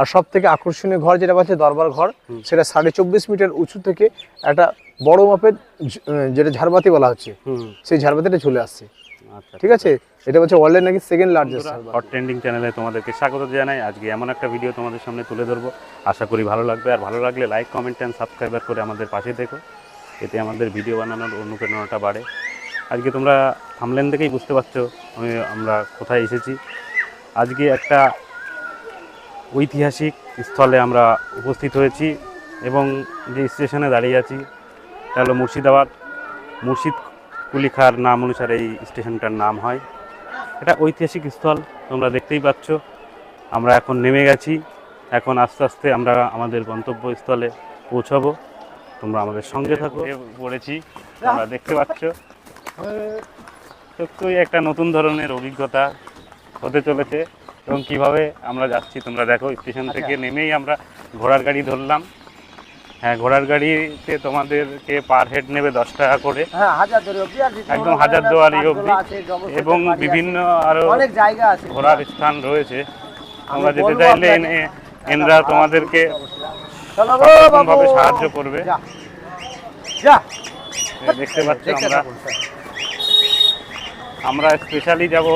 আর সব থেকে আকর্ষণীয় ঘর যেটা পাচ্ছে দরবার ঘর সেটা সাড়ে চব্বিশ মিটার উঁচু থেকে একটা বড় মাপের যেটা ঝাড়বাতি বলা হচ্ছে সেই ঝাড়বাতিটা চলে আসছে। আচ্ছা ঠিক আছে? এটা হচ্ছে ওয়ার্ল্ডের নাকি সেকেন্ড লার্জেস্ট হট ট্রেন্ডিং চ্যানেলে তোমাদেরকে স্বাগত জানাই। আজকে এমন একটা ভিডিও তোমাদের সামনে তুলে ধরবো। আশা করি ভালো লাগবে। আর ভালো লাগলে লাইক কমেন্ট অ্যান্ড সাবস্ক্রাইবার করে আমাদের পাশে দেখো এতে আমাদের ভিডিও বানানোর অনুপ্রেরণাটা বাড়ে। আজকে তোমরা থামলেন থেকেই বুঝতে পারছ আমি আমরা কোথায় এসেছি। আজকে একটা ঐতিহাসিক স্থলে আমরা উপস্থিত হয়েছি এবং যে স্টেশনে দাঁড়িয়ে আছি, তা হলো মুর্শিদাবাদ। মুর্শিদ কুলিখার নাম অনুসারে এই স্টেশনটার নাম হয়। এটা ঐতিহাসিক স্থল, তোমরা দেখতেই পাচ্ছ। আমরা এখন নেমে গেছি। এখন আস্তে আস্তে আমরা আমাদের গন্তব্যস্থলে পৌঁছাবো। তোমরা আমাদের সঙ্গে থাকো। পড়েছি, তোমরা দেখতে পাচ্ছ। সত্যই একটা নতুন ধরনের অভিজ্ঞতা হতে চলেছে। এবং কীভাবে আমরা যাচ্ছি তোমরা দেখো স্টেশন থেকে নেমেই আমরা ঘোড়ার গাড়ি ধরলাম। হ্যাঁ ঘোড়ার গাড়িতে তোমাদেরকে পার হেড নেবে দশ টাকা করে। হ্যাঁ হাজার দুয়ারি একদম অবধি। এবং বিভিন্ন আরও অনেক জায়গা আছে। ঘোরার স্থান রয়েছে। তোমরা যেতে চাইলে এনে- এনরা তোমাদেরকে চলো গো সাহায্য করবে। দেখতে পাচ্ছি আমরা। আমরা স্পেশালি যাব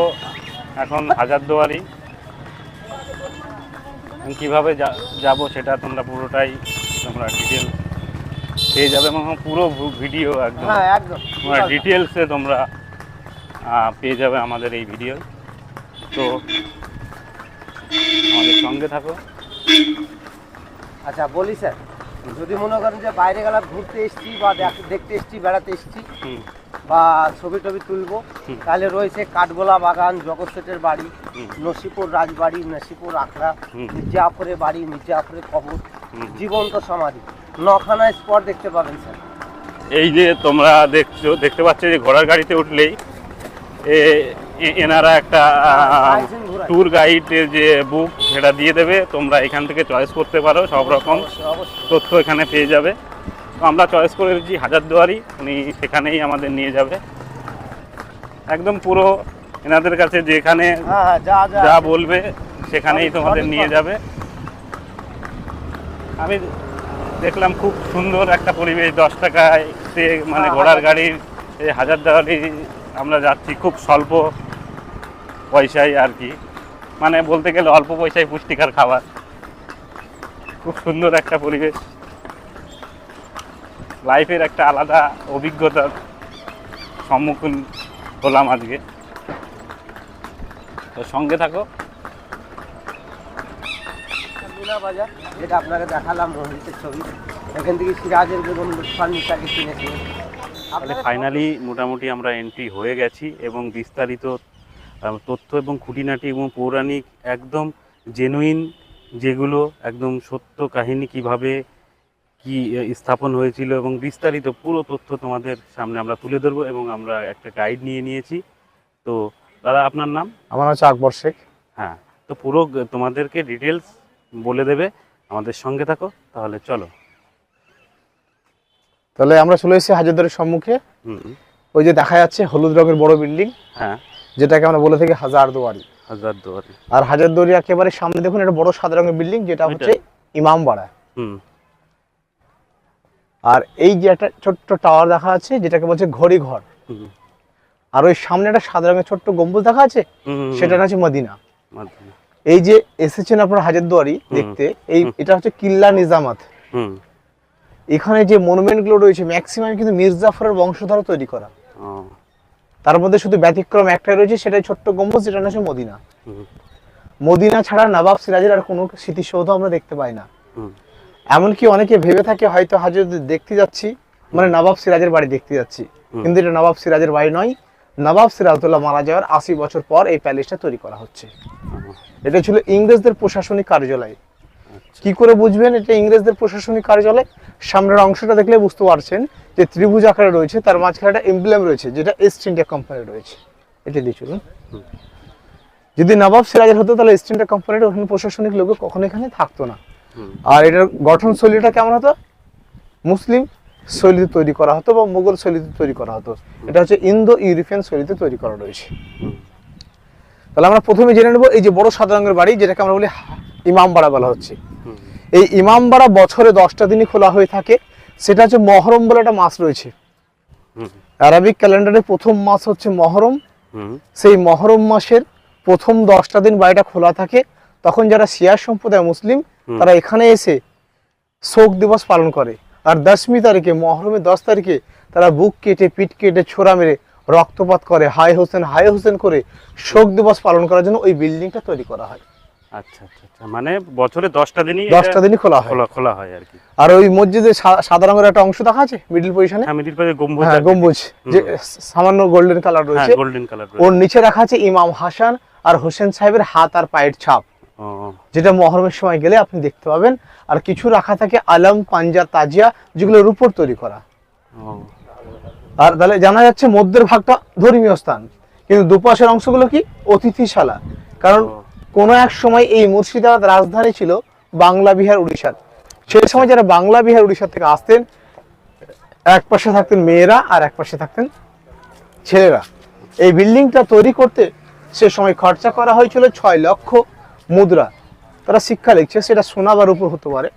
এখন হাজারদুয়ারি কীভাবে যাব সেটা তোমরা পুরোটাই তোমরা ডিটেল পেয়ে যাবে এবং পুরো ভিডিও একদম হ্যাঁ একদম। তোমরা ডিটেলসে তোমরা পেয়ে যাবে আমাদের এই ভিডিও তো আমাদের সঙ্গে থাকো। আচ্ছা বলি স্যার যদি মনে করেন যে বাইরে গেলাম ঘুরতে এসছি বা দেখ- দেখতে এসছি বেড়াতে এসছি হুম। বা ছবি টবি তুলবো। তাহলে রয়েছে কাঠগোলা বাগান জগৎ সেটের বাড়ি। নসিপুর রাজবাড়ি নসিপুর আখড়া হুম। মির্জাফরের বাড়ি মির্জাফরের কবর। জীবন্ত সমাধি। নখানা স্পট দেখতে পাবেন স্যার। এই যে তোমরা দেখছ দেখতে পাচ্ছ যে ঘোড়ার গাড়িতে উঠলেই এনারা একটা ট্যুর গাইডের যে বুক সেটা দিয়ে দেবে। তোমরা এখান থেকে চয়েস করতে পারো সব রকম তথ্য এখানে পেয়ে যাবে। আমরা চয়েস করে দিচ্ছি হাজারদুয়ারি উনি সেখানেই আমাদের নিয়ে যাবে। একদম পুরো এনাদের কাছে যেখানে হ্যাঁ হ্যাঁ যা বলবে সেখানেই তোমাদের নিয়ে যাবে। আমি দেখলাম খুব সুন্দর একটা পরিবেশ দশ টাকায় মানে হ্যাঁ, ঘোড়ার গাড়ির এই হাজারদুয়ারি আমরা যাচ্ছি খুব স্বল্প পয়সায় আর কি। মানে বলতে গেলে অল্প পয়সায় পুষ্টিকর খাবার। খুব সুন্দর একটা পরিবেশ। লাইফের একটা আলাদা অভিজ্ঞতার সম্মুখীন হলাম আজকে। তো সঙ্গে থাকো। বাজার যেটা আপনাকে দেখালাম রঞ্জিতের ছবি। এখান থেকে সিরাজের বেগুন ফার্নিচারকে কিনেছি তাহলে ফাইনালি মোটামুটি আমরা এন্ট্রি হয়ে গেছি এবং বিস্তারিত তথ্য এবং খুঁটিনাটি এবং পৌরাণিক একদম জেনুইন যেগুলো একদম সত্য কাহিনী কীভাবে কি স্থাপন হয়েছিল এবং বিস্তারিত পুরো তথ্য তোমাদের সামনে আমরা তুলে ধরবো এবং আমরা একটা গাইড নিয়ে নিয়েছি। তো দাদা আপনার নাম? আমার হচ্ছে আকবর শেখ। হ্যাঁ তো পুরো তোমাদেরকে ডিটেলস বলে দেবে। আমাদের সঙ্গে থাকো তাহলে চলো। তাহলে আমরা চলে এসেছি হাজারদুয়ারির সম্মুখে। ওই যে দেখা যাচ্ছে হলুদ রঙের বড় বিল্ডিং। হ্যাঁ। যেটাকে আমরা বলে থাকি হাজারদুয়ারি। হাজার দুয়ারি আর হাজারদুয়ারি একেবারে সামনে দেখুন একটা বড় সাদা রঙের বিল্ডিং যেটা? হচ্ছে ইমামবাড়া। হুম। আর এই যে একটা ছোট্ট টাওয়ার দেখা যাচ্ছে যেটাকে বলছে ঘড়ি ঘর আর ওই সামনে একটা সাদা রঙের ছোট্ট গম্বুজ দেখা আছে সেটা হচ্ছে মদিনা। এই যে এসেছেন আপনার হাজারদুয়ারি। দেখতে এই এটা হচ্ছে কিল্লা নিজামাত। হুম। এখানে যে মনুমেন্টগুলো রয়েছে ম্যাক্সিমাম কিন্তু মির্জাফরের বংশধর তৈরি করা। তার মধ্যে শুধু ব্যতিক্রম একটাই রয়েছে সেটাই ছোট্ট গম্বুজ যেটা হচ্ছে মদিনা। মদিনা ছাড়া নবাব সিরাজের আর কোনো স্মৃতিসৌধ আমরা দেখতে পাই না। এমনকি অনেকে ভেবে থাকে হয়তো হাজর দেখতে যাচ্ছি মানে নবাব সিরাজের বাড়ি দেখতে যাচ্ছি। কিন্তু এটা নবাব সিরাজের বাড়ি নয়। নবাব সিরাজউদ্দৌলা মারা যাওয়ার আশি বছর পর এই প্যালেসটা তৈরি করা হচ্ছে। এটা ছিল ইংরেজদের প্রশাসনিক কার্যালয়। আচ্ছা। কি করে বুঝবেন এটা ইংরেজদের প্রশাসনিক কার্যালয়? সামনের অংশটা দেখলে বুঝতে পারছেন যে ত্রিভুজ আকারে রয়েছে তার মাঝখানে একটা এমব্লেম রয়েছে যেটা ইস্ট ইন্ডিয়া কোম্পানি রয়েছে। এটা দিয়ে চলুন। যদি নবাব সিরাজের হতো তাহলে ইস্ট ইন্ডিয়া কোম্পানির ওখানে প্রশাসনিক লোক কখনো এখানে থাকতো না। আর এটার গঠন শৈলীটা কেমন হতো? মুসলিম শৈলীতে তৈরি করা হতো বা মুঘল শৈলীতে তৈরি করা হতো। এটা হচ্ছে ইন্দো ইউরোপিয়ান শৈলীতে তৈরি করা রয়েছে। তাহলে আমরা প্রথমে জেনে নেব এই যে বড় সাদা রঙের বাড়ি যেটাকে আমরা বলি ইমামবাড়া বলা হচ্ছে। এই ইমামবাড়া বছরে দশটা দিনই খোলা হয়ে থাকে। সেটা হচ্ছে মহরম বলে একটা মাস রয়েছে। আরবিক ক্যালেন্ডারে প্রথম মাস হচ্ছে মহরম। সেই মহরম মাসের প্রথম দশটা দিন বাড়িটা খোলা থাকে। তখন যারা শিয়া সম্প্রদায় মুসলিম। তারা এখানে এসে শোক দিবস পালন করে। আর দশমী তারিখে মহরমের দশ তারিখে তারা বুক কেটে পিঠ কেটে ছোড়া মেরে রক্তপাত করে হাই হোসেন হাই হোসেন করে শোক দিবস পালন করার জন্য ওই বিল্ডিংটা তৈরি করা হয়। আচ্ছা আচ্ছা আচ্ছা। মানে বছরে দশটা দিনই দশটা দিনই খোলা হয়। খোলা হয় আর কি। আর ওই মসজিদে সা- সাদা রঙের একটা অংশ দেখা আছে মিডিল পজিশনে? হ্যাঁ মিডিল পাশে গম্বুজ হ্যাঁ গম্বুজ। যে সামান্য গোল্ডেন কালার হ্যাঁ রয়েছে। গোল্ডেন কালার ওর নিচে রাখা আছে ইমাম হাসান আর হোসেন সাহেবের হাত আর পায়ের ছাপ। যেটা মহরমের সময় গেলে আপনি দেখতে পাবেন। আর কিছু রাখা থাকে আলম, পাঞ্জা, তাজিয়া, যেগুলোর উপর তৈরি করা। আর তাহলে জানা যাচ্ছে মধ্যের ভাগটা ধর্মীয় স্থান। কিন্তু দুপাশের অংশগুলো কি? অতিথিশালা। কারণ। কোনো এক সময় এই মুর্শিদাবাদ রাজধানী ছিল বাংলা, বিহার, উড়িষ্যার। সেই সময় যারা বাংলা, বিহার, উড়িষ্যা থেকে আসতেন, এক পাশে থাকতেন মেয়েরা আর এক পাশে থাকতেন ছেলেরা। এই বিল্ডিংটা তৈরি করতে সে সময় খরচা করা হয়েছিল ছয় লক্ষ মুদ্রা। তারা শিক্ষা লিখছে সেটা সোনা বা উপর হতে পারে।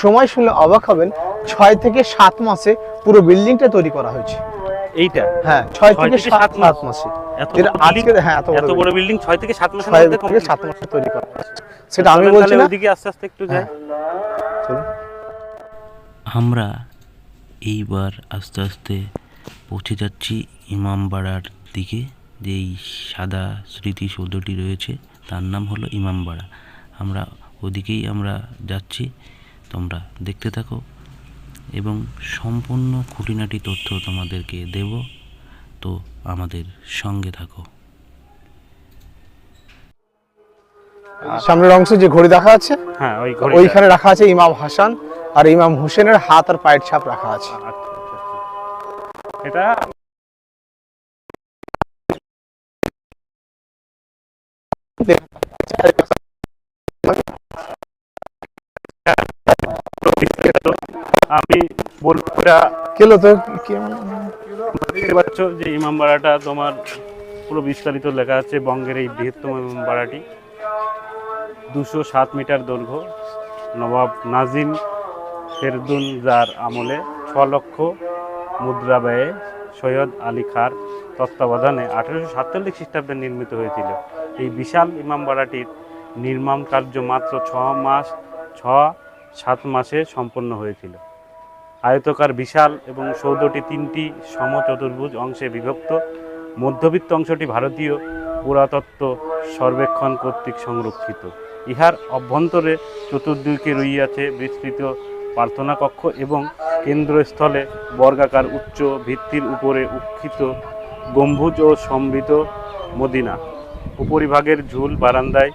সময় শুনলে অবাক হবেন ছয় থেকে সাত মাসে পুরো বিল্ডিংটা তৈরি করা হয়েছে। এইটা? হ্যাঁ ছয় থেকে সাত সাত মাস। আজকে হ্যাঁ এত বড় বড় বিল্ডিং। ছয় থেকে সাত মাসের মধ্যে থেকে সাত মাসে তৈরি করা হয়েছে। সেটা আমি বলছি না ওইদিকে আস্তে আস্তে একটু যাই। আমরা এইবার আস্তে আস্তে পৌঁছে যাচ্ছি ইমামবাড়ার দিকে যে এই সাদা স্মৃতিসৌধটি রয়েছে। তার নাম হলো ইমামবাড়া আমরা ওদিকেই আমরা যাচ্ছি তোমরা দেখতে থাকো। এবং সম্পূর্ণ খুঁটিনাটি তথ্য তোমাদেরকে দেব তো আমাদের সঙ্গে থাকো। সামনের অংশে যে ঘড়ি দেখা আছে হ্যাঁ ওই ওইখানে রাখা আছে ইমাম হাসান আর ইমাম হোসেনের হাত আর পায়ের ছাপ রাখা আছে। আচ্ছা আচ্ছা আচ্ছা। এটা আমি এটা কেলো তো? দেখতে পাচ্ছ যে ইমামবাড়াটা তোমার পুরো বিস্তারিত লেখা আছে বঙ্গের এই বৃহত্তম ইমামবাড়াটি দুশো সাত মিটার দৈর্ঘ্য নবাব নাজিম ফেরদুন যার আমলে ছ লক্ষ মুদ্রা ব্যয়ে সৈয়দ আলী খার তত্ত্বাবধানে আঠেরোশো সাতচল্লিশ খ্রিস্টাব্দে নির্মিত হয়েছিল। এই বিশাল ইমামবাড়াটির নির্মাণ কার্য মাত্র ছ মাস, ছ, সাত মাসে সম্পন্ন হয়েছিল। আয়তকার বিশাল এবং সৌধটি তিনটি সমচতুর্ভুজ অংশে বিভক্ত। মধ্যবিত্ত অংশটি ভারতীয় পুরাতত্ত্ব সর্বেক্ষণ কর্তৃক সংরক্ষিত। ইহার অভ্যন্তরে চতুর্দিকে রইয়াছে বিস্তৃত প্রার্থনা কক্ষ এবং কেন্দ্রস্থলে বর্গাকার উচ্চ ভিত্তির উপরে উৎক্ষিত গম্বুজ ও সম্বিত মদিনা। উপরিভাগের ঝুল বারান্দায়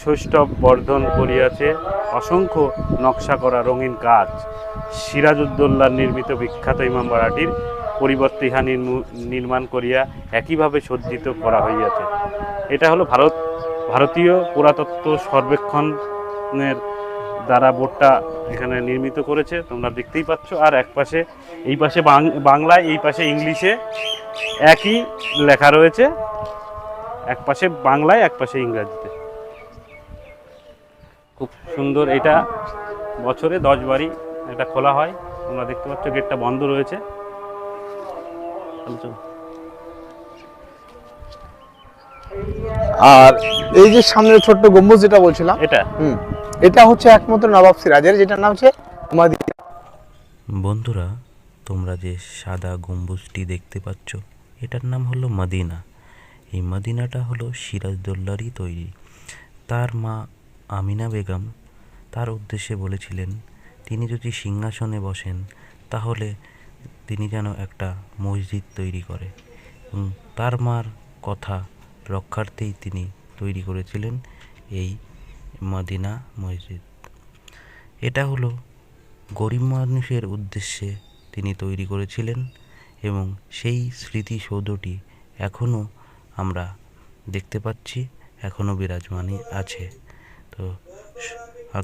সৌষ্ঠব বর্ধন করিয়াছে অসংখ্য নকশা করা রঙিন কাজ। সিরাজউদ্দৌলার নির্মিত বিখ্যাত ইমামবাড়াটির পরিবর্তে ইহা নির্মাণ করিয়া একইভাবে সজ্জিত করা হইয়াছে। এটা হলো ভারত, ভারতীয় পুরাতত্ত্ব সর্বেক্ষণের দ্বারা বোর্ডটা এখানে নির্মিত করেছে। তোমরা দেখতেই পাচ্ছ। আর এক পাশে এই পাশে বাংলায়, এই পাশে ইংলিশে একই লেখা রয়েছে এক পাশে বাংলায় এক পাশে ইংরাজিতে। খুব সুন্দর এটা বছরে দশ বারই এটা খোলা হয়। তোমরা দেখতে পাচ্ছ গেটটা বন্ধ রয়েছে। আর এই যে সামনের ছোট্ট গম্বুজ যেটা বলছিলাম এটা? হুম এটা হচ্ছে একমাত্র নবাব সিরাজের যেটার নাম হচ্ছে বন্ধুরা তোমরা যে সাদা গম্বুজটি দেখতে পাচ্ছ, এটার নাম হলো মদিনা। এই মদিনাটা হলো সিরাজদৌল্লারই তৈরি। তার মা আমিনা বেগম তার উদ্দেশ্যে বলেছিলেন, তিনি যদি সিংহাসনে বসেন, তাহলে তিনি যেন একটা মসজিদ তৈরি করে। এবং তার মার কথা রক্ষার্থেই তিনি তৈরি করেছিলেন এই মদিনা মসজিদ। এটা হলো গরিব মানুষের উদ্দেশ্যে তিনি তৈরি করেছিলেন এবং সেই স্মৃতিসৌধটি এখনও আমরা দেখতে পাচ্ছি, এখনও বিরাজমানই আছে। তো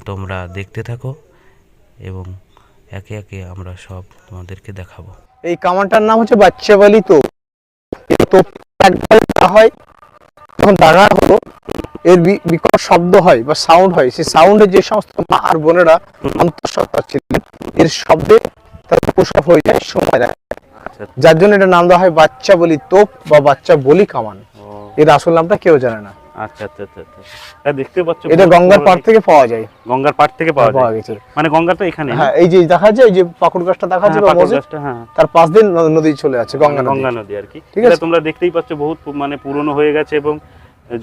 তোমরা দেখতে থাকো এবং একে একে আমরা সব তোমাদেরকে দেখাবো। এই কামানটার নাম হচ্ছে বাচ্চাবালি দেওয়া হয়, যখন দাঙ্গা হলো, এর বিকট শব্দ হয় বা সাউন্ড হয়। সেই সাউন্ডে যে সমস্ত মা আর বোনেরা অন্তঃসত্ত্বা ছিলেন, এর শব্দে তার প্রসব হয়ে যায় সময় আচ্ছা। যার জন্য এটা নাম দেওয়া হয় বাচ্চা বলি তোপ বা বাচ্চা বলি কামান। এর আসল নামটা কেউ জানে না। আচ্ছা আচ্ছা আচ্ছা আচ্ছা। দেখতে পাচ্ছ এটা গঙ্গার পাড় থেকে পাওয়া যায়। গঙ্গার পাড় থেকে পাওয়া পাওয়া যায়। মানে গঙ্গা তো এখানে? হ্যাঁ এই যে দেখা যায় এই যে পাকুড় গাছটা দেখা যাচ্ছে হ্যাঁ, গাছটা, হ্যাঁ। তার পাশ দিয়ে ন- নদী চলে আছে গঙ্গা নদী। গঙ্গা নদী আর কি। ঠিক আছে। তোমরা দেখতেই পাচ্ছ বহুত মানে পুরনো হয়ে গেছে এবং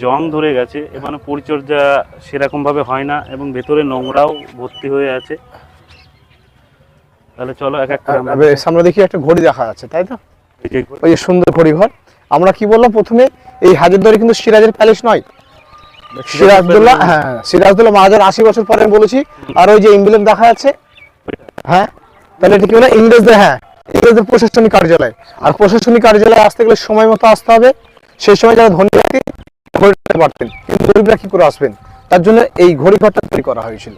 জং ধরে গেছে। মানে পরিচর্যা সেরকম ভাবে হয় না এবং ভেতরে নোংরাও ভর্তি হয়ে আছে। তাহলে চলো এক এক করে আমরা সামনে দেখি একটা ঘড়ি দেখা যাচ্ছে তাই তো? ওই যে সুন্দর ঘড়ি ঘর আমরা কি বললাম প্রথমে এই হাজারদুয়ারি কিন্তু সিরাজের প্যালেস নয়। সিরাজদুল্লাহ হ্যাঁ সিরাজদুল্লাহ আশি বছর পরে বলেছি আর ওই যে দেখা যাচ্ছে হ্যাঁ তাহলে এটা কি বলে? ইংরেজদের হ্যাঁ ইংরেজদের প্রশাসনিক কার্যালয়। আর প্রশাসনিক কার্যালয়ে আসতে গেলে সময় মতো আসতে হবে। সেই সময় যারা ধনী ব্যক্তি ঘড়ি নিতে পারতেন। কিন্তু গরিবরা কি করে আসবেন? তার জন্য এই ঘড়ি ঘরটা তৈরি করা হয়েছিল।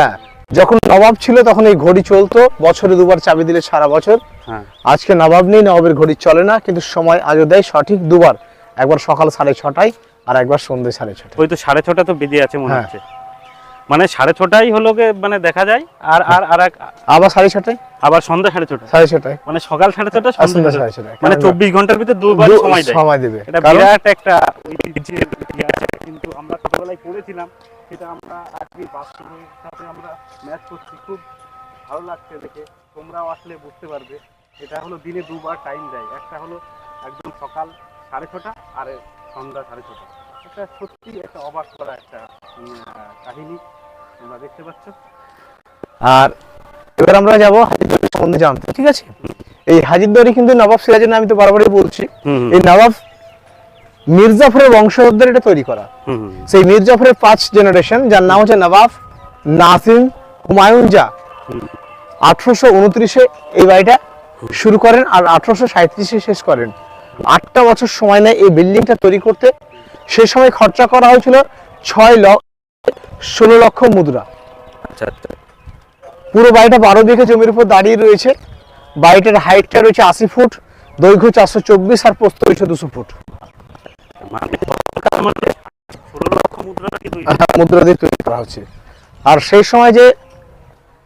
হ্যাঁ যখন নবাব ছিল তখন এই ঘড়ি চলতো। বছরে দুবার চাবি দিলে সারা বছর। হ্যাঁ। আজকে নবাব নেই নবাবের ঘড়ি চলে না কিন্তু সময় আজও দেয় সঠিক দুবার। একবার সকাল সাড়ে ছটায় আর একবার সন্ধ্যে সাড়ে ছটায়। ওই তো সাড়ে ছটা তো বেজে আছে মনে হ্যাঁ। হচ্ছে। মানে সাড়ে ছটাই হলো মানে দেখা যায় আর আর আর এক আবার সাড়ে ছটায়? আবার সন্ধ্যা সাড়ে ছটা সাড়ে ছটায়। মানে সকাল সাড়ে ছটা সন্ধ্যা সাড়ে ছটায়। মানে চব্বিশ ঘণ্টার ভিতরে দুবার সময় দেয়। সময় দেবে। এটা বিরাট একটা ইয়ে কিন্তু আমরা ছোটবেলায় পড়েছিলাম সেটা আমরা আজকে বাস্তবের সাথে আমরা ম্যাচ করছি। খুব ভালো লাগছে দেখে তোমরাও আসলে বুঝতে পারবে। এটা হলো দিনে দুবার টাইম দেয়। একটা হলো একদম সকাল সাড়ে ছটা আর সন্ধ্যা সাড়ে ছটা। এটা সত্যি একটা অবাক করা একটা কাহিনী তোমরা দেখতে পাচ্ছ। আর এবার আমরা যাব হাজিরদুয়ারি সম্বন্ধে জানতে ঠিক আছে? এই হাজিরদুয়ারি কিন্তু নবাব সিরাজের নামে তো বারবারই বলছি। এই নবাব মির্জাফরের বংশধরদের এটা তৈরি করা। সেই মির্জাফরের পাঁচ জেনারেশন যার নাম হচ্ছে নবাব নাসিম হুমায়ুন জা আঠারোশো উনত্রিশে এই বাড়িটা শুরু করেন আর আঠারোশো সাঁত্রিশে শেষ করেন। আটটা বছর সময় নেয় এই বিল্ডিংটা তৈরি করতে। সে সময় খরচা করা হয়েছিল ছয় লক্ষ ষোলো লক্ষ মুদ্রা। আচ্ছা আচ্ছা। পুরো বাড়িটা বারো বিঘা জমির উপর দাঁড়িয়ে রয়েছে। বাড়িটার হাইটটা রয়েছে আশি ফুট দৈর্ঘ্য চারশো চব্বিশ আর প্রস্থ রয়েছে দুশো ফুট। মানে মুদ্রা দিয়ে তৈরি করা হচ্ছে। আর সেই সময় যে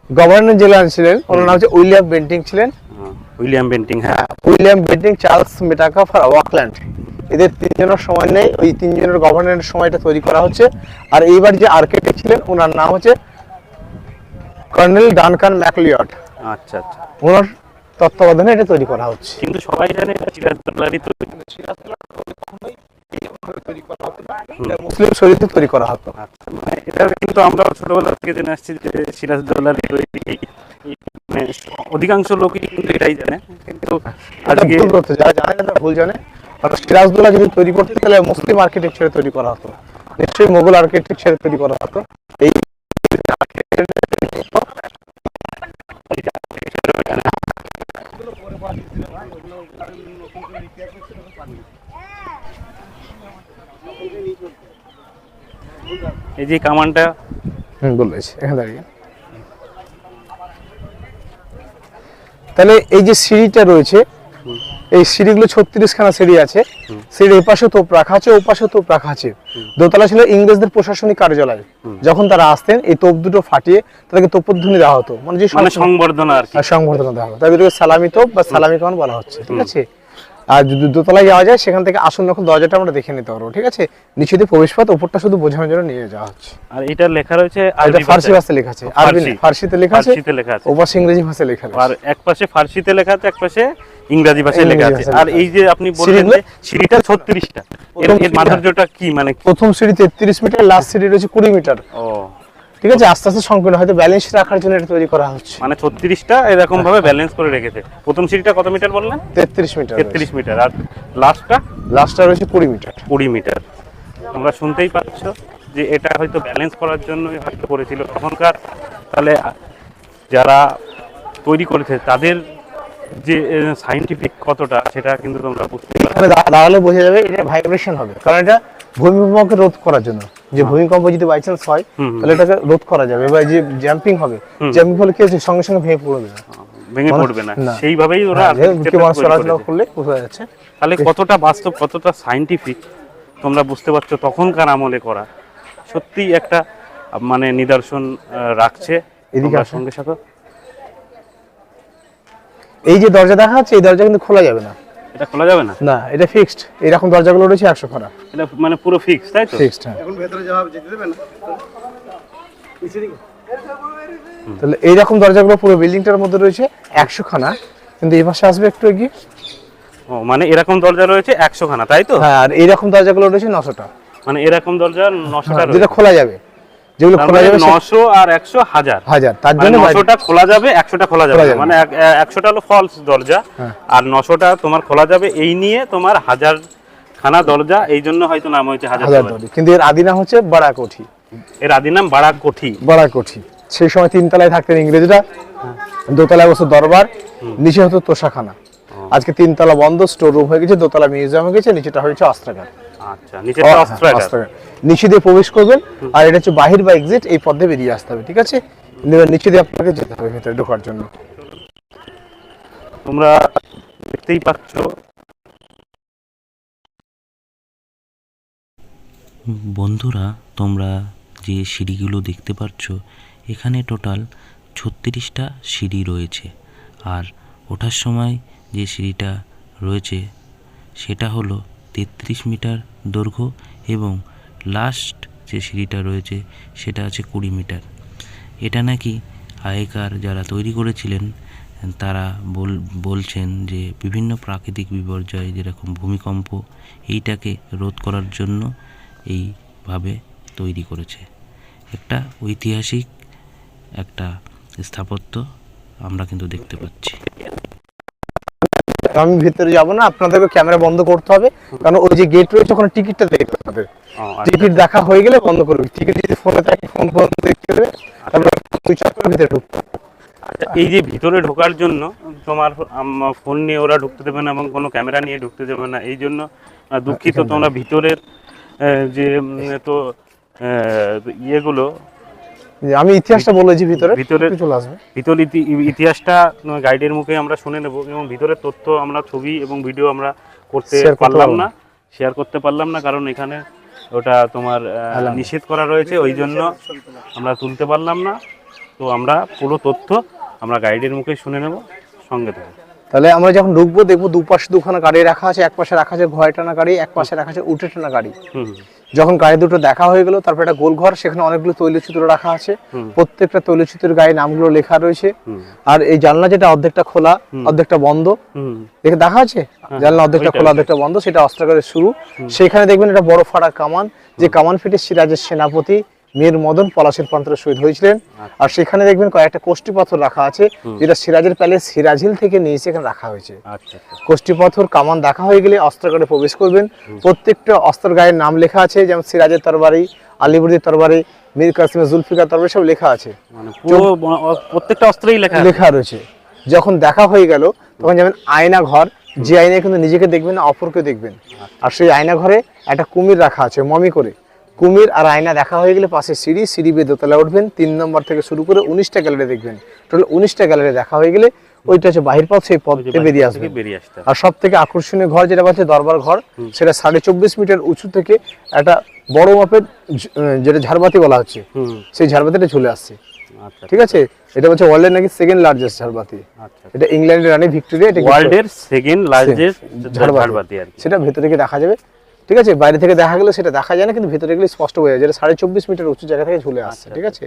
গভর্নর জেনারেল ছিলেন ওনার নাম হচ্ছে উইলিয়াম বেন্টিং ছিলেন। উইলিয়াম বেন্টিং হ্যাঁ। উইলিয়াম বেন্টিং চার্লস মেটাকাফ আর ওয়াকল্যান্ড। এদের তিনজনের সময় নেই ওই তিনজনের গভর্নরের সময়টা তৈরি করা হচ্ছে। আর এইবার যে আর্কিটেক্ট ছিলেন ওনার নাম হচ্ছে কর্নেল ডানকান ম্যাকলিয়ট আচ্ছা আচ্ছা। ওনার তত্ত্বাবধানে এটা তৈরি করা হচ্ছে। কিন্তু সবাই জানে এটা সিরাজদৌল্লারই তৈরি মুসলিম শরীরে তৈরি করা হতো। আচ্ছা মানে এটা কিন্তু আমরা ছোটবেলা থেকে জেনে আসছি যে এই মানে অধিকাংশ লোকই কিন্তু এটাই জানে। কিন্তু আজকে যারা জানে না ভুল জানে। সিরাজদৌল্লাহ যদি তৈরি করতে তাহলে মুসলিম আর্কিটেকচারে তৈরি করা হতো। নিশ্চয়ই মোগল আর্কিটেকচারে তৈরি করা হতো। এই এই যে কামানটা। হুম বলেছি এখানে দাঁড়িয়ে। তাহলে এই যে সিঁড়িটা রয়েছে এই সিঁড়িগুলো ছত্রিশ খানা সিঁড়ি আছে। সিঁড়ি এপাশে তোপ রাখা আছে ওপাশে তোপ রাখা আছে। দোতলা ছিল ইংরেজদের প্রশাসনিক কার্যালয়। যখন তারা আসতেন এই তোপ দুটো ফাটিয়ে তাদেরকে তোপধ্বনি দেওয়া হতো। মানে যে মানে সংবর্ধনা আর সংবর্ধনা দেওয়া হতো তাদেরকে সালামি তোপ বা সালামি কামান বলা হচ্ছে ঠিক আছে? আর যদি দোতলায় যাওয়া যায় সেখান থেকে আসুন যখন দরজাটা আমরা দেখে নিতে পারব ঠিক আছে? নিচে দিয়ে প্রবেশপথ ওপরটা শুধু বোঝানোর জন্য নিয়ে যাওয়া হচ্ছে। আর এটা লেখা রয়েছে এটা ফার্সি ভাষায়। লেখা আছে। আরবি না, ফার্সিতে লেখা আছে ফার্সিতে লেখা আছে। ওপাশে ইংরেজি ভাষায় লেখা আছে। আর এক পাশে ফার্সিতে লেখা আছে এক পাশে ইংরাজি ভাষায় লেখা আছে। আর এই যে আপনি বললেন যে সিঁড়িটা ছত্রিশটা এর প্রথম এর মাধুর্যটা কি মানে প্রথম সিঁড়ি তেত্রিশ মিটার লাস্ট সিঁড়ি রয়েছে কুড়ি মিটার। ও। ঠিক আছে আস্তে আস্তে সংকীর্ণ হয়তো ব্যালেন্স রাখার জন্য এটা তৈরি করা হচ্ছে। মানে ছত্রিশটা এরকম ভাবে ব্যালেন্স করে রেখেছে। প্রথম সিঁড়িটা কত মিটার বললেন? তেত্রিশ মিটার তেত্রিশ মিটার। আর লাস্টটা লাস্টটা রয়েছে কুড়ি মিটার। কুড়ি মিটার। তোমরা শুনতেই পাচ্ছ যে এটা হয়তো ব্যালেন্স করার জন্যই হয়তো করেছিল। তখনকার তাহলে যারা তৈরি করেছে তাদের যে সাইন্টিফিক কতটা সেটা কিন্তু তোমরা বুঝতে দাঁড়ালে বোঝা যাবে এটা ভাইব্রেশন হবে। কারণ এটা ভূমিকম্পকে রোধ করার জন্য। যে ভূমিকম্প যদি বাই চান্স হয়। তাহলে এটাকে রোধ করা যাবে। এবার যে জাম্পিং হবে। জাম্পিং হলে কি হচ্ছে সঙ্গে সঙ্গে ভেঙে পড়বে না। ভেঙে পড়বে না। না। সেইভাবেই ওরা হ্যাঁ, যে architecture বুকে মানুষ চলাচল করলে বোঝা যাচ্ছে। তাহলে কতটা বাস্তব কতটা সাইন্টিফিক তোমরা বুঝতে পারছ তখনকার আমলে করা। সত্যি একটা মানে নিদর্শন রাখছে। এদিকে সঙ্গে সাথে এই যে দরজা দেখা যাচ্ছে এই দরজা কিন্তু খোলা যাবে না। এটা খোলা যাবে না? না এটা ফিক্সড এরকম দরজাগুলো রয়েছে একশো খানা। এটা মানে পুরো ফিক্স তাই তো? ফিক্সড হ্যাঁ। এখন ভেতরে যাওয়া যেতে দেবে না? তাহলে এইরকম দরজাগুলো পুরো বিল্ডিংটার মধ্যে রয়েছে একশো খানা। কিন্তু এই পাশে আসবে একটু এগিয়ে। ও মানে এরকম দরজা রয়েছে একশো খানা তাই তো? হ্যাঁ আর এইরকম দরজাগুলো রয়েছে নশোটা। মানে এরকম দরজা নশোটা হ্যাঁ, যেটা খোলা যাবে। যেগুলো খোলা যাবে সে- নশো আর একশো হাজার। হাজার। তার মানে জন্য খোলা যাবে খোলা যাবে যাবে মানে হলো ফলস দরজা হ্যাঁ। আর তোমার খোলা যাবে এই নিয়ে তোমার হাজার খানা দরজা। এই জন্য হয়তো নাম হয়েছে হাজার দরজা। কিন্তু এর আদি নাম হচ্ছে বাড়া কোঠি এর আদি নাম বাড়া কোঠি বাড়া কোঠি সেই সময় তিনতলায় থাকতেন ইংরেজরা। দোতলায় বসে দরবার নিচে হতো তোষাখানা। আজকে তিনতলা বন্ধ স্টোর রুম হয়ে গেছে দোতলা মিউজিয়াম হয়ে গেছে নিচেটা হয়েছে অস্ত্রাগার। আচ্ছা। নিচে দিয়ে প্রবেশ করবেন আর এটা হচ্ছে বাহির বা এক্সিট এই পথে বেরিয়ে আসতে হবে ঠিক আছে? নিচে দিয়ে আপনাকে যেতে হবে ভেতরে ঢোকার জন্য। তোমরা দেখতেই পাচ্ছ। বন্ধুরা তোমরা যে সিঁড়িগুলো দেখতে পাচ্ছ এখানে টোটাল ছত্রিশটা সিঁড়ি রয়েছে। আর ওঠার সময় যে সিঁড়িটা রয়েছে সেটা হলো তেত্রিশ মিটার দৈর্ঘ্য এবং লাস্ট যে সিঁড়িটা রয়েছে সেটা আছে কুড়ি মিটার। এটা নাকি আগেকার যারা তৈরি করেছিলেন, তারা বল, বলছেন যে বিভিন্ন প্রাকৃতিক বিপর্যয় যেরকম ভূমিকম্প, এইটাকে রোধ করার জন্য এইভাবে তৈরি করেছে। একটা ঐতিহাসিক একটা স্থাপত্য আমরা কিন্তু দেখতে পাচ্ছি। আমি ভিতরে যাব না আপনাদেরকে ক্যামেরা বন্ধ করতে হবে কারণ ওই যে গেট রয়েছে ওখানে টিকিটটা দেখতে হবে আচ্ছা। টিকিট দেখা হয়ে গেলে বন্ধ করবে টিকিট যদি ফোনে থাকে ফোন ফোন দেখতে হবে তারপরে সুইচ অফ করে ভিতরে ঢুকতে। আচ্ছা, এই যে ভিতরে ঢোকার জন্য তোমার ফোন নিয়ে ওরা ঢুকতে দেবে না এবং কোনো ক্যামেরা নিয়ে ঢুকতে দেবে না এই জন্য দুঃখিত তোমরা ভিতরের যে তো ইয়েগুলো আমি ইতিহাসটা বলেছি ভিতরে ভিতরে- চলে আসবে। ভিতর ইতিহাসটা গাইডের মুখে আমরা শুনে নেব এবং ভিতরের তথ্য আমরা ছবি এবং ভিডিও আমরা করতে পারলাম না। শেয়ার করতে পারলাম না কারণ এখানে ওটা তোমার নিষেধ করা রয়েছে ওই জন্য আমরা তুলতে পারলাম না। তো আমরা পুরো তথ্য আমরা গাইডের মুখে শুনে নেব সঙ্গে থেকে। তাহলে আমরা যখন ঢুকবো দেখব দুপাশে দুখানা গাড়ি রাখা আছে এক পাশে রাখা আছে ঘয় টানা গাড়ি এক পাশে রাখা আছে উঠে টানা গাড়ি। যখন গাড়ি দুটো দেখা হয়ে গেল তারপর একটা গোলঘর সেখানে অনেকগুলো তৈলচিত্র রাখা আছে। প্রত্যেকটা তৈলচিত্রের গায়ে নামগুলো লেখা রয়েছে। আর এই জানলা যেটা অর্ধেকটা খোলা অর্ধেকটা বন্ধ। দেখে দেখা আছে? জানলা অর্ধেকটা খোলা অর্ধেকটা বন্ধ সেটা অস্ত্রাগারের শুরু। সেখানে দেখবেন একটা বড় ফাড়া কামান যে কামান ফেটে সিরাজের সেনাপতি মীর মদন পলাশের প্রান্তরে শহীদ হয়েছিলেন। আর সেখানে দেখবেন কয়েকটা কোষ্টি পাথর রাখা আছে যেটা সিরাজের প্যালেস সিরাজ হিল থেকে নিয়ে এসে এখানে রাখা হয়েছে। আচ্ছা আচ্ছা। কোষ্টি পাথর কামান দেখা হয়ে গেলে অস্ত্রাগারে প্রবেশ করবেন। প্রত্যেকটা অস্ত্র গায়ের নাম লেখা আছে যেমন সিরাজের তরবারি আলিবুর্দির তরবারি মীর কাসিমের জুলফিকার তরবারি সব লেখা আছে। মানে প্রত্যেকটা অস্ত্রেই লেখা লেখা রয়েছে। যখন দেখা হয়ে গেল তখন যেমন আয়না ঘর যে আয়নায় কিন্তু নিজেকে দেখবেন না অপরকে দেখবেন। আর সেই আয়না ঘরে একটা কুমির রাখা আছে মমি করে। কুমির আর আয়না দেখা হয়ে গেলে পাশে সিঁড়ি সিঁড়ি বেয়ে দোতলা উঠবেন। তিন নম্বর থেকে শুরু করে উনিশটা গ্যালারি দেখবেন। টোটাল উনিশটা গ্যালারি দেখা হয়ে গেলে ওইটা হচ্ছে বাহির পথ সেই পথ বেরিয়ে আসতে আর সব থেকে আকর্ষণীয় ঘর যেটা বলছে দরবার ঘর সেটা সাড়ে চব্বিশ মিটার উঁচু থেকে একটা বড় মাপের যেটা ঝাড়বাতি বলা হচ্ছে সেই ঝাড়বাতিটা চলে আসছে। আচ্ছা ঠিক আছে? এটা হচ্ছে ওয়ার্ল্ডের নাকি সেকেন্ড লার্জেস্ট ঝাড়বাতি। আচ্ছা এটা ইংল্যান্ডের রানী ভিক্টোরিয়া এটা ওয়ার্ল্ডের সেকেন্ড লার্জেস্ট ঝাড়বাতি। সেটা ভেতরে গিয়ে দেখা যাবে। ঠিক আছে? বাইরে থেকে দেখা গেলে সেটা দেখা যায় না কিন্তু ভেতরে গেলে স্পষ্ট বোঝা যায় যেটা সাড়ে চব্বিশ মিটার উঁচু জায়গা থেকে ঝুলে আসছে ঠিক আছে?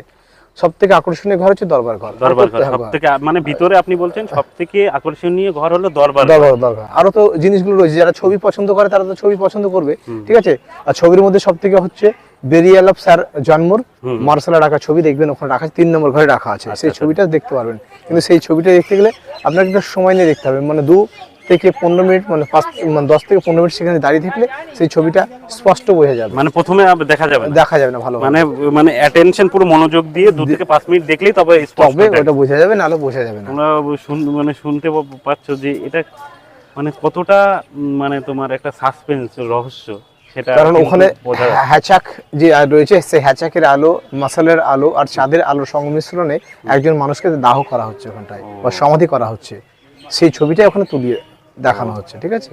সব থেকে আকর্ষণীয় ঘর হচ্ছে দরবার ঘর। দরবার ঘর সব থেকে মানে ভিতরে আপনি বলছেন সব থেকে আকর্ষণীয় ঘর হলো দরবার ঘর। দরবার আরও তো জিনিসগুলো রয়েছে যারা ছবি পছন্দ করে তারা তো ছবি পছন্দ করবে ঠিক আছে? আর ছবির মধ্যে সব থেকে হচ্ছে burial of sir John Moore martial রাখা ছবি দেখবেন ওখানে রাখা তিন নম্বর ঘরে রাখা আছে। আচ্ছা, সেই ছবিটা দেখতে পারবেন। কিন্তু সেই ছবিটা দেখতে গেলে আপনাকে একটা সময় নিয়ে দেখতে হবে মানে দু থেকে পনেরো মিনিট মানে পাঁচ মানে দশ থেকে পনেরো মিনিট সেখানে দাঁড়িয়ে থাকলে সেই ছবিটা স্পষ্ট বোঝা যাবে। মানে প্রথমে দেখা যাবে দেখা যাবে না ভালো মানে মানে অ্যাটেনশন পুরো মনোযোগ দিয়ে দু থেকে পাঁচ মিনিট দেখলেই তবে তবে ওটা বোঝা যাবে নাহলে বোঝা যাবে না। তোমরা মানে শুনতে পাচ্ছ যে এটা মানে কতটা মানে তোমার একটা সাসপেন্স রহস্য সেটা কারণ ওখানে। হ্যাচাক যে রয়েছে সেই হ্যাচাকের আলো মাসালের আলো আর চাঁদের আলোর সংমিশ্রণে একজন মানুষকে দাহ করা হচ্ছে ওখানটায় বা সমাধি করা হচ্ছে। সেই ছবিটাই ওখানে তুলিয়ে দেখানো হচ্ছে ঠিক আছে?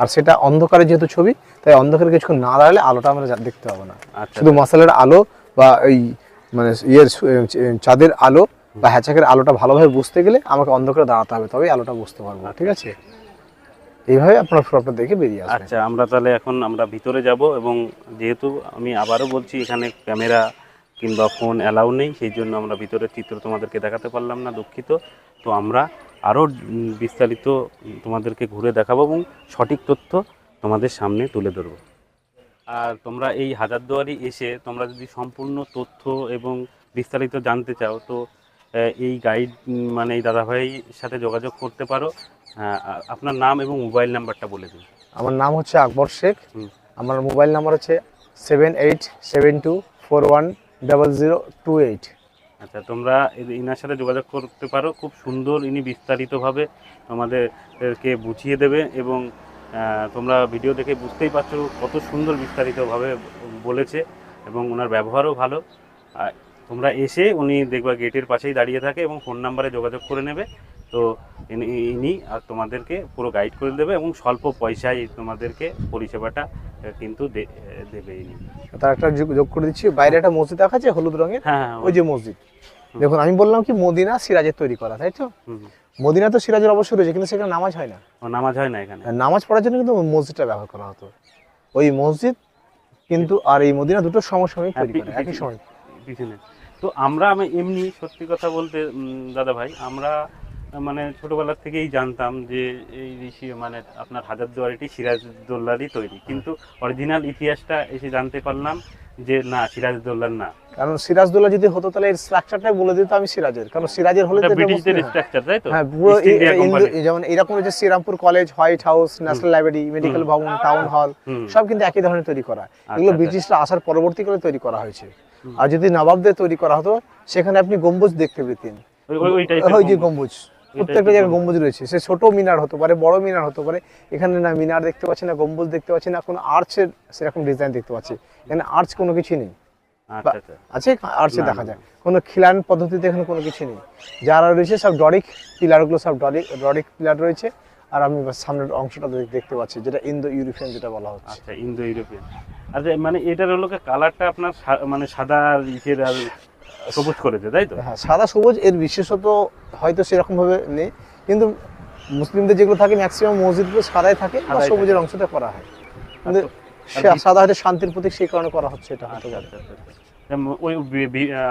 আর সেটা অন্ধকারে যেহেতু ছবি তাই অন্ধকারে কিছুক্ষণ না দাঁড়ালে আলোটা আমরা দেখতে পাবো না। আচ্ছা শুধু মাসালের আলো বা এই মানে ইয়ের চাঁদের আলো বা হ্যাচাকের আলোটা ভালোভাবে বুঝতে গেলে আমাকে অন্ধকারে দাঁড়াতে হবে তবেই আলোটা বুঝতে পারব না ঠিক আছে? এইভাবে আপনার ফটোটা দেখে বেরিয়ে আসবে আচ্ছা আমরা তাহলে এখন আমরা ভিতরে যাব এবং যেহেতু আমি আবারও বলছি এখানে ক্যামেরা কিংবা ফোন অ্যালাউ নেই সেই জন্য আমরা ভিতরের চিত্র তোমাদেরকে দেখাতে পারলাম না দুঃখিত। তো আমরা আরও বিস্তারিত তোমাদেরকে ঘুরে দেখাবো এবং সঠিক তথ্য তোমাদের সামনে তুলে ধরবো। আর তোমরা এই হাজারদুয়ারি এসে তোমরা যদি সম্পূর্ণ তথ্য এবং বিস্তারিত জানতে চাও তো এই গাইড মানে এই দাদাভাইয়ের সাথে যোগাযোগ করতে পারো। আপনার নাম এবং মোবাইল নাম্বারটা বলে দিন। আমার নাম হচ্ছে আকবর শেখ। আমার মোবাইল নাম্বার হচ্ছে seven eight seven two four one double zero two eight আচ্ছা তোমরা ইনার সাথে যোগাযোগ করতে পারো। খুব সুন্দর ইনি বিস্তারিতভাবে তোমাদেরকে বুঝিয়ে দেবে এবং তোমরা ভিডিও দেখে বুঝতেই পারছ কত সুন্দর বিস্তারিতভাবে বলেছে এবং ওনার ব্যবহারও ভালো। তোমরা এসে উনি দেখবা গেটের পাশেই দাঁড়িয়ে থাকে এবং ফোন নাম্বারে যোগাযোগ করে নেবে। তো ইনি তোমাদেরকে পুরো গাইড করে দেবে এবং স্বল্প পয়সায় তোমাদেরকে পরিষেবাটা কিন্তু দেবে ইনি তার একটা যোগ করে দিচ্ছি বাইরে একটা মসজিদ দেখা যাচ্ছে হলুদ রঙের হ্যাঁ হ্যাঁ ওই যে মসজিদ দেখুন আমি বললাম কি মদিনা সিরাজের তৈরি করা তাই তো। মদিনা তো সিরাজের অবশ্যই রয়েছে কিন্তু সেখানে নামাজ হয় না নামাজ হয় না এখানে নামাজ পড়ার জন্য কিন্তু মসজিদটা ব্যবহার করা হতো ওই মসজিদ কিন্তু আর এই মদিনা দুটো সমসাময়িক হ্যাঁ, তৈরি করা একই সময় পিছনে তো আমরা আমি এমনি সত্যি কথা বলতে দাদা ভাই আমরা মানে ছোটবেলা থেকেই জানতাম যে এই ঋষি মানে আপনার হাজারদুয়ারিটি সিরাজদৌল্লারই তৈরি। কিন্তু অরিজিনাল ইতিহাসটা এসে জানতে পারলাম যে না সিরাজদৌল্লার না। কারণ সিরাজদৌল্লা যদি হতো তাহলে এর স্ট্রাকচারটাই বলে দিত আমি সিরাজের। কারণ সিরাজের হলে ব্রিটিশদের স্ট্রাকচার তাই তো? হ্যাঁ পুরো যেমন এরকম রয়েছে Serampore college white house national library medical ভবন টাউন হল সব কিন্তু একই ধরনের তৈরি করা। এগুলো আচ্ছা। ব্রিটিশরা আসার পরবর্তীকালে তৈরি করা হয়েছে। আর যদি নবাবদের তৈরি করা হতো সেখানে আপনি গম্বুজ দেখতে পেতেন। ওই যে গম্বুজ। প্রত্যেকটা জায়গায় গম্বুজ রয়েছে। সে ছোট মিনার হতে পারে বড় মিনার হতে পারে। এখানে না মিনার দেখতে পাচ্ছি না গম্বুজ দেখতে পাচ্ছি না কোনো আর্চের সেরকম ডিজাইন দেখতে পাচ্ছি। এখানে আর্চ কোনো কিছু নেই। আচ্ছা আচ্ছা। আছে আর্চে দেখা যায়। কোনো খিলান পদ্ধতিতে এখানে কোনো কিছু নেই। যারা রয়েছে সব ডরিক পিলারগুলো সব ডরিক ডরিক পিলার রয়েছে। আর আমি সামনের অংশটা দেখতে পাচ্ছি যেটা ইন্দো ইউরোপিয়ান যেটা বলা হচ্ছে। আচ্ছা ইন্দো ইউরোপিয়ান আচ্ছা মানে এটার হলো কালারটা আপনার মানে সাদা আর ইসের আর সবুজ করেছে তাই তো? হ্যাঁ সাদা সবুজ এর বিশেষত হয়তো সেরকম ভাবে নেই কিন্তু মুসলিমদের যেগুলো থাকে ম্যাক্সিমাম মসজিদগুলো সাদাই থাকে সবুজের অংশটা করা হয়। কিন্তু সাদা হয়তো শান্তির প্রতীক সেই কারণে করা হচ্ছে এটা হতে আচ্ছা আচ্ছা আচ্ছা ওই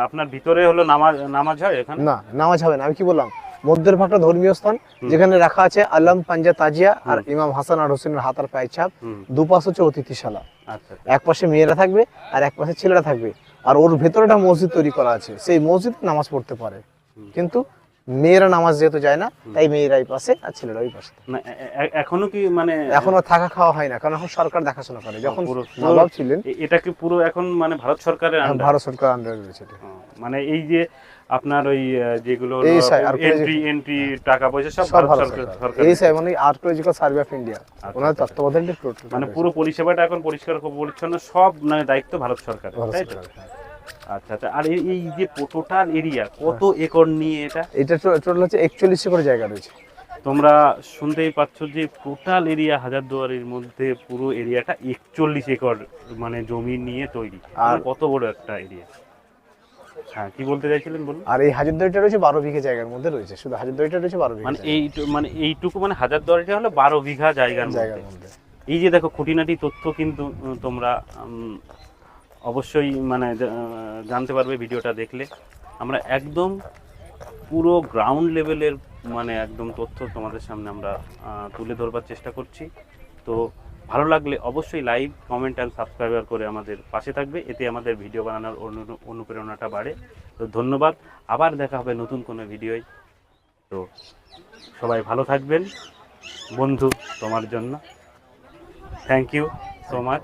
আপনার ভিতরে হলো নামাজ নামাজ হয় এখানে? না নামাজ হবে না আমি কি বললাম? মধ্যের ভাগটা ধর্মীয় স্থান যেখানে রাখা আছে আল্লাম পাঞ্জা তাজিয়া আর ইমাম হাসান আর হোসেনের হাতার পায়ের ছাপ। দুপাশ হচ্ছে অতিথিশালা। আচ্ছা। এক পাশে মেয়েরা থাকবে আর এক পাশে ছেলেরা থাকবে। আর ওর ভেতরে একটা মসজিদ তৈরি করা আছে। সেই মসজিদ নামাজ পড়তে পারে। কিন্তু মেয়েরা নামাজ যেহেতু যায় না তাই মেয়েরাই পাশে আর ছেলেরা ওই পাশে। এখনও কি মানে এখনও থাকা খাওয়া হয় না কারণ এখন সরকার দেখাশোনা করে। যখন নবাব ছিলেন এটা কি পুরো এখন মানে ভারত সরকারের ভারত সরকার আন্ডারে রয়েছে মানে এই যে আপনার ওই যেগুলো এন্ট্রি এন্ট্রি টাকা পয়সা সব ভারত সরকার এই সাই মানে আর্কিওলজিক্যাল সার্ভে অফ ইন্ডিয়া ওনার আচ্ছা। তত্ত্বাবধানে মানে পুরো পরিষেবাটা এখন পরিষ্কার পরিচ্ছন্ন সব মানে দায়িত্ব ভারত সরকার তাই তো? হ্যাঁ। আচ্ছা আচ্ছা আর এই যে টোটাল এরিয়া কত একর নিয়ে এটা? এটা টোটাল হচ্ছে একচল্লিশ একর জায়গা রয়েছে। তোমরা শুনতেই পাচ্ছ যে টোটাল এরিয়া হাজারদুয়ারির মধ্যে পুরো এরিয়াটা একচল্লিশ একর মানে জমি নিয়ে তৈরি। আর- আর কত বড় একটা এরিয়া হ্যাঁ কি বলতে চাইছিলেন বলুন? আর এই হাজারদুয়ারিটা রয়েছে বারো বিঘে জায়গার মধ্যে রয়েছে। শুধু হাজারদুয়ারিটা রয়েছে বারো বিঘে মানে এই মানে এইটুকু মানে হাজারদুয়ারিটা হলো বারো বিঘা জায়গার জায়গার মধ্যে। এই যে দেখো খুঁটিনাটি তথ্য কিন্তু তোমরা অবশ্যই মানে জানতে পারবে ভিডিওটা দেখলে। আমরা একদম পুরো গ্রাউন্ড লেভেলের মানে একদম তথ্য তোমাদের সামনে আমরা তুলে ধরবার চেষ্টা করছি। তো ভালো লাগলে অবশ্যই লাইক কমেন্ট অ্যান্ড সাবস্ক্রাইবার করে আমাদের পাশে থাকবে। এতে আমাদের ভিডিও বানানোর অনু- অনুপ্রেরণাটা বাড়ে। তো ধন্যবাদ। আবার দেখা হবে নতুন কোনো ভিডিওয় তো সবাই ভালো থাকবেন। বন্ধু, তোমার জন্য। Thank you so much